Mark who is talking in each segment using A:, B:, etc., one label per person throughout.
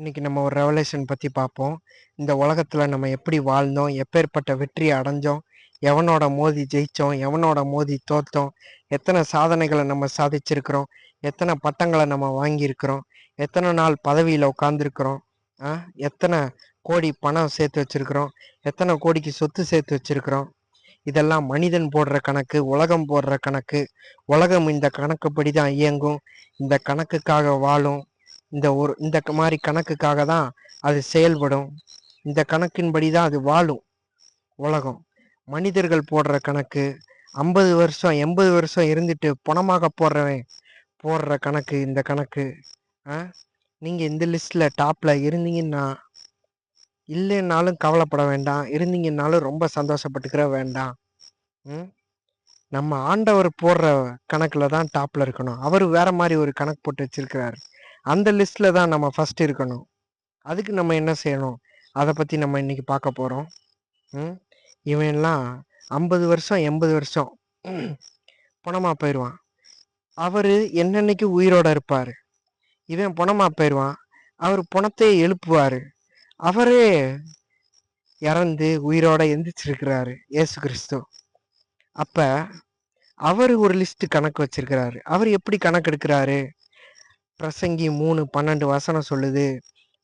A: இன்னைக்கு நம்ம ஒரு ரெவலேஷன் பற்றி பார்ப்போம். இந்த உலகத்தில் நம்ம எப்படி வாழ்ந்தோம் எப்பேற்பட்ட வெற்றியை அடைஞ்சோம் எவனோட மோதி ஜெயித்தோம் எவனோட மோதி தோத்தோம் எத்தனை சாதனைகளை நம்ம சாதிச்சிருக்கிறோம் எத்தனை பட்டங்களை நம்ம வாங்கியிருக்கிறோம் எத்தனை நாள் பதவியில் உட்காந்துருக்குறோம் எத்தனை கோடி பணம் சேர்த்து வச்சிருக்கிறோம் எத்தனை கோடிக்கு சொத்து சேர்த்து வச்சிருக்கிறோம். இதெல்லாம் மனிதன் போடுற கணக்கு உலகம் போடுற கணக்கு. உலகம் இந்த கணக்குப்படி தான் இயங்கும். இந்த கணக்குக்காக வாழும். இந்த ஒரு இந்த மாதிரி கணக்குக்காக தான் அது செயல்படும். இந்த கணக்கின்படி தான் அது வாழும் உலகம். மனிதர்கள் போடுற கணக்கு ஐம்பது வருஷம் எண்பது வருஷம் இருந்துட்டு பணமாக போடுறவன் போடுற கணக்கு இந்த கணக்கு ஆ? நீங்கள் இந்த லிஸ்ட்டில் டாப்பில் இருந்தீங்கன்னா இல்லைன்னாலும் கவலைப்பட வேண்டாம். இருந்தீங்கன்னாலும் ரொம்ப சந்தோஷப்பட்டுக்கிற வேண்டாம். ம்? நம்ம ஆண்டவர் போடுற கணக்கில் தான் டாப்பில் இருக்கணும். அவர் வேற மாதிரி ஒரு கணக்கு போட்டு வச்சிருக்கிறாரு. அந்த லிஸ்ட்டில் தான் நம்ம ஃபஸ்ட் இருக்கணும். அதுக்கு நம்ம என்ன செய்யணும்? அதை பற்றி நம்ம இன்னைக்கு பார்க்க போகிறோம் ம்? இவன்லாம் ஐம்பது வருஷம் எண்பது வருஷம் பணமாக போயிடுவான் அவர் என்னன்னைக்கு உயிரோட இருப்பார்? இவன் பணமாக போயிடுவான் அவர் பணத்தை எழுப்புவார். அவரே இறந்து உயிரோட எந்திரிச்சிருக்கிறாரு ஏசு கிறிஸ்து. அப்போ அவர் ஒரு லிஸ்ட் கணக்கு வச்சிருக்கிறாரு. அவர் எப்படி கணக்கு எடுக்கிறாரு பிரசங்கி மூணு பன்னெண்டு வசனம் சொல்லுது.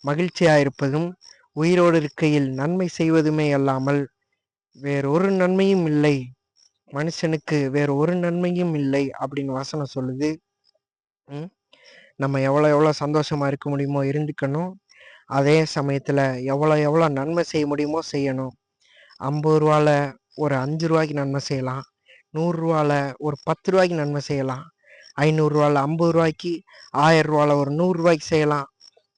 A: மகிழ்ச்சியா இருப்பதும் உயிரோடு இருக்கையில் நன்மை செய்வதுமே அல்லாமல் வேறொரு நன்மையும் இல்லை. மனுஷனுக்கு வேற ஒரு நன்மையும் இல்லை அப்படின்னு வசனம் சொல்லுது. நம்ம எவ்வளோ எவ்வளோ சந்தோஷமா இருக்க முடியுமோ இருந்துக்கணும். அதே சமயத்தில் எவ்வளோ எவ்வளோ நன்மை செய்ய முடியுமோ செய்யணும். ஐம்பது ரூபால ஒரு அஞ்சு ரூபாய்க்கு நன்மை செய்யலாம். நூறுரூவால ஒரு பத்து ரூபாய்க்கு நன்மை செய்யலாம். ஐநூறுரூவால ஐம்பது ரூபாய்க்கு ஆயிரம் ரூபாவில் ஒரு நூறுரூவாய்க்கு செய்யலாம்.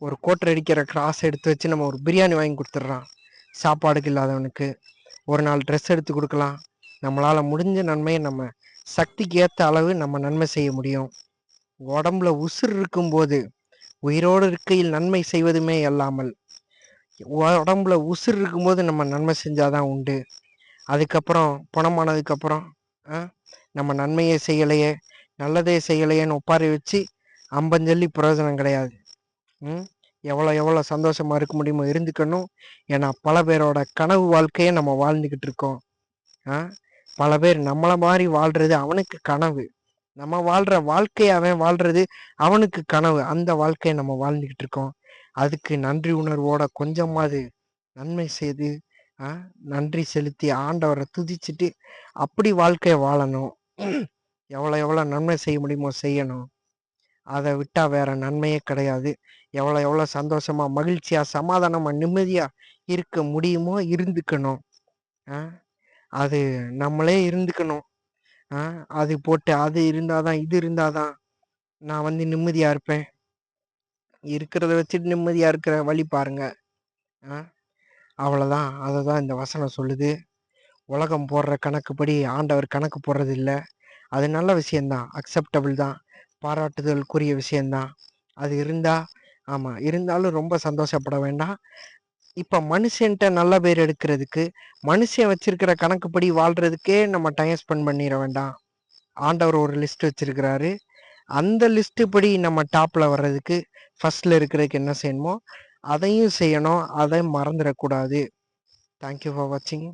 A: ஒரு கோட்டர் அடிக்கிற கிராஸ் எடுத்து வச்சு நம்ம ஒரு பிரியாணி வாங்கி கொடுத்துட்றான் சாப்பாடுக்கு இல்லாதவனுக்கு. ஒரு நாள் ட்ரெஸ் எடுத்து கொடுக்கலாம். நம்மளால் முடிஞ்ச நன்மையை நம்ம சக்திக்கு ஏற்ற அளவு நம்ம நன்மை செய்ய முடியும். உடம்புல உசுர் இருக்கும்போது உயிரோடு இருக்கையில் நன்மை செய்வதுமே அல்லாமல் உடம்புல உசுர் இருக்கும்போது நம்ம நன்மை செஞ்சாதான் உண்டு. அதுக்கப்புறம் பணமானதுக்கப்புறம் நம்ம நன்மையை செய்யலையே நல்லதே செய்யலையேன்னு ஒப்பாரி வச்சு அம்பஞ்சல்லி பிரயோஜனம் கிடையாது. ம்? எவ்வளோ எவ்வளோ சந்தோஷமாக இருக்க முடியுமோ இருந்துக்கணும். ஏன்னா பல பேரோட கனவு வாழ்க்கையை நம்ம வாழ்ந்துக்கிட்டு இருக்கோம். ஆ? பல பேர் நம்மளை மாதிரி வாழ்கிறது அவனுக்கு கனவு. நம்ம வாழ்கிற வாழ்க்கையை அவன் வாழ்கிறது அவனுக்கு கனவு. அந்த வாழ்க்கையை நம்ம வாழ்ந்துக்கிட்டு இருக்கோம். அதுக்கு நன்றி உணர்வோட கொஞ்சமாவது நன்மை செய்து நன்றி செலுத்தி ஆண்டவரை துதிச்சுட்டு அப்படி வாழ்க்கையை வாழணும். எவ்வளோ எவ்வளோ நன்மை செய்ய முடியுமோ செய்யணும். அதை விட்டால் வேற நன்மையே கிடையாது. எவ்வளோ எவ்வளோ சந்தோஷமா மகிழ்ச்சியாக சமாதானமாக நிம்மதியாக இருக்க முடியுமோ இருந்துக்கணும். அது நம்மளே இருந்துக்கணும். அது போட்டு அது இருந்தால் தான் இது இருந்தால் தான் நான் வந்து நிம்மதியாக இருப்பேன். இருக்கிறத வச்சுட்டு நிம்மதியாக இருக்கிற வழி பாருங்க. அவ்வளோதான். அதை தான் இந்த வசனம் சொல்லுது. உலகம் போடுற கணக்குப்படி ஆண்டவர் கணக்கு போடுறது இல்லை அது நல்ல விஷயந்தான். அக்செப்டபிள் தான். பாராட்டுதலுக்குரிய விஷயந்தான். அது இருந்தால் ஆமாம் இருந்தாலும் ரொம்ப சந்தோஷப்பட வேண்டாம். இப்போ மனுஷன்ட்ட நல்ல பேர் எடுக்கிறதுக்கு மனுஷன் வச்சிருக்கிற கணக்குப்படி வாழ்கிறதுக்கே நம்ம டைம் ஸ்பெண்ட் பண்ணிட வேண்டாம். ஆண்டவர் ஒரு லிஸ்ட் வச்சிருக்கிறாரு. அந்த லிஸ்ட்டு படி நம்ம டாப்பில் வர்றதுக்கு ஃபஸ்ட்டில் இருக்கிறதுக்கு என்ன செய்யணுமோ அதையும் செய்யணும். அதை மறந்துடக்கூடாது. தேங்க்யூ ஃபார் வாட்சிங்